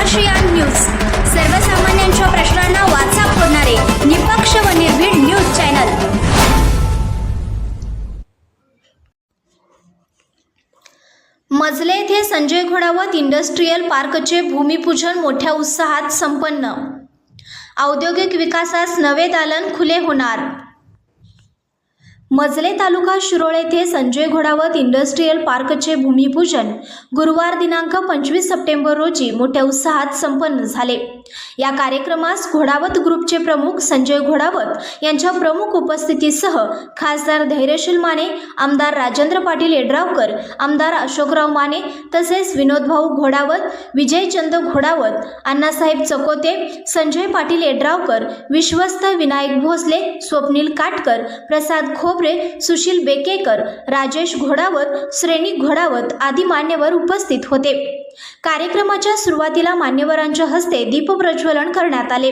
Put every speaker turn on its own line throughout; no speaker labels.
संघर्षयान news. सर्वसामान्यांच्या प्रश्नांना वाचा फोडणारे निपक्ष व निर्भीड न्यूज चॅनल. मजले येथे संजय घोडावत इंडस्ट्रीयल पार्कचे भूमिपूजन मोठ्या उत्साहात संपन्न. औद्योगिक विकासास नवे दालन खुले होणार. मजले तालुका शिरोळ येथे संजय घोडावत इंडस्ट्रीयल पार्कचे भूमिपूजन. गुरुवार दिनांक पंचवीस सप्टेंबर रोजी मोठ्या उत्साहात संपन्न झाले. या कार्यक्रमास घोडावत ग्रुपचे प्रमुख संजय घोडावत यांच्या प्रमुख उपस्थितीसह खासदार धैर्यशील माने आमदार राजेंद्र पाटील येड्रावकर आमदार अशोकराव माने तसेच विनोदभाऊ घोडावत विजयचंद घोडावत अण्णासाहेब चकोते संजय पाटील येड्रावकर विश्वस्त विनायक भोसले स्वप्नील काटकर प्रसाद खोप खोबरे सुशील बेकेकर राजेश घोडावत श्रेणी घोडावत आदी मान्यवर उपस्थित होते. कार्यक्रमाच्या सुरुवातीला मान्यवरांच्या हस्ते दीपप्रज्वलन करण्यात आले.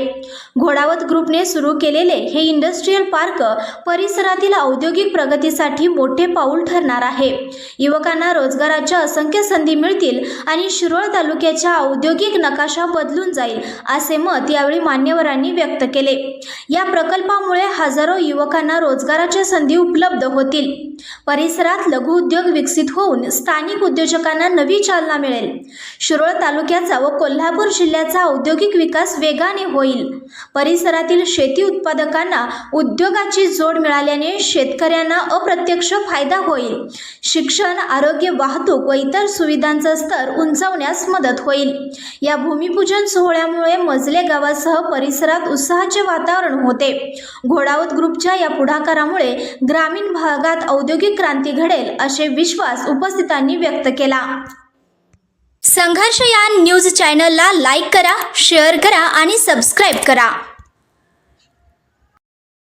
घोडावत ग्रुपने सुरू केलेले हे इंडस्ट्रीयल पार्क परिसरातील औद्योगिक प्रगतीसाठी मोठे पाऊल ठरणार आहे. युवकांना रोजगाराच्या असंख्य संधी मिळतील आणि शिरोळ तालुक्याच्या औद्योगिक नकाशा बदलून जाईल असे मत यावेळी मान्यवरांनी व्यक्त केले. या प्रकल्पामुळे हजारो युवकांना रोजगाराच्या संधी उपलब्ध होतील. परिसरात लघुउद्योग विकसित होऊन स्थानिक उद्योजकांना नवी चालना मिळेल. शिरोळ तालुक्याचा व कोल्हापूर जिल्ह्याचा औद्योगिक विकास वेगाने होईल. परिसरातील शेती उत्पादकांना उद्योगाची जोड मिळाल्याने शेतकऱ्यांना अप्रत्यक्ष फायदा होईल. शिक्षण आरोग्य वाहतूक व इतर सुविधांचा स्तर उंचावण्यास मदत होईल. या भूमिपूजन सोहळ्यामुळे मजले गावासह परिसरात उत्साहाचे वातावरण होते. घोडावत ग्रुपच्या या पुढाकारामुळे ग्रामीण भागात औद्योगिक औद्योगिक क्रांती घडेल असे विश्वास उपस्थितांनी व्यक्त केला. संघर्ष या न्यूज चॅनलला लाईक करा शेअर करा आणि सबस्क्राईब करा.